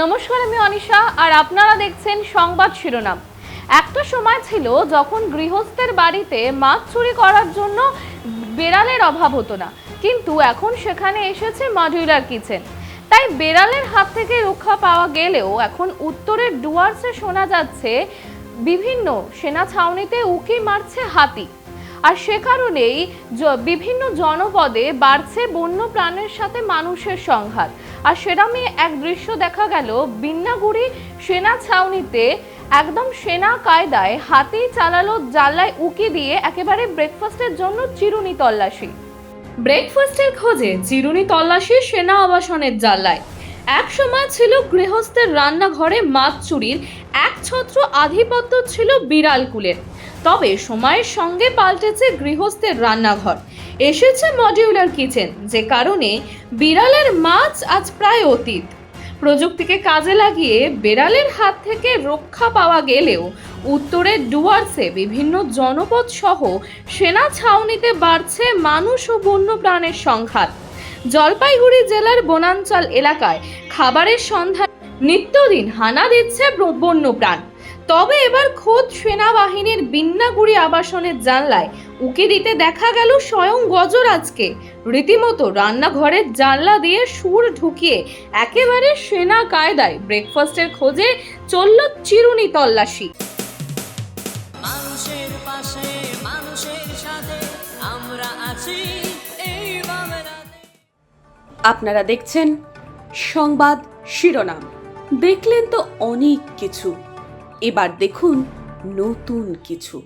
নমস্কার, আমি অনিশা, আর আপনারা দেখছেন সংবাদ শিরোনাম। একটা সময় ছিল যখন গৃহস্থের বাড়িতে মাছ চুরি করার জন্য বেড়ালের অভাব হতো না। কিন্তু এখন সেখানে এসেছে মডিউলার কিচেন। তাই বেড়ালের হাত থেকে রক্ষা পাওয়া গেলেও এখন উত্তরের ডুয়ার্সে শোনা যাচ্ছে, বিভিন্ন সেনা ছাউনিতে উকি মারছে হাতি। আর সে কারণেই বিভিন্ন জনপদে বাড়ছে বন্য প্রাণের সাথে মানুষের সংঘাত। আর সেরামই এক দৃশ্য দেখা গেল বিন্নাগুড়ি সেনা ছাউনিতে একদম সেনা কায়দায় হাতি চালালো জানলায় উকি দিয়ে একেবারে ব্রেকফাস্টের জন্য চিরুনি তল্লাশি। ব্রেকফাস্টের খোঁজে চিরুনি তল্লাশি সেনা আবাসনের জানলায়। এক সময় ছিল গৃহস্থের রান্নাঘরে মাছ চুরির, এক ছত্র আধিপত্য ছিল বিড়াল কুলের। তবে সময়ের সঙ্গে পাল্টেছে গৃহস্থের রান্নাঘর। এসেছে মডিউলার কিচেন, যে কারণে বিড়ালের মাছ আজ প্রায় অতীত। প্রযুক্তিকে কাজে লাগিয়ে বেড়ালের হাত থেকে রক্ষা পাওয়া গেলেও উত্তরের ডুয়ার্সে বিভিন্ন জনপদ সহ সেনা ছাউনিতে বাড়ছে মানুষ ও বন্যপ্রাণের সংঘাত। জলপাইগুড়ি জেলার বনাঞ্চল এলাকায় খাবারের সন্ধান, নিত্যদিন হানা দিচ্ছে বন্যপ্রাণ। তবে এবার খোদ সেনাবাহিনীর বিন্নাগুড়ি আবাসনের জানলায় উকি দিতে দেখা গেল স্বয়ং গজরাজকে রীতিমতো রান্নাঘরের জানলা দিয়ে সুর ঢুকিয়ে একেবারে সেনা কায়দায় ব্রেকফাস্টের খোঁজে চলল চিরুনি তল্লাশি। মানুষের পাশে মানুষের সাথে আমরা আছি এই আপনারা দেখছেন সংবাদ শিরোনাম। দেখলেন তো অনেক কিছু। এবার দেখুন নতুন কিছু।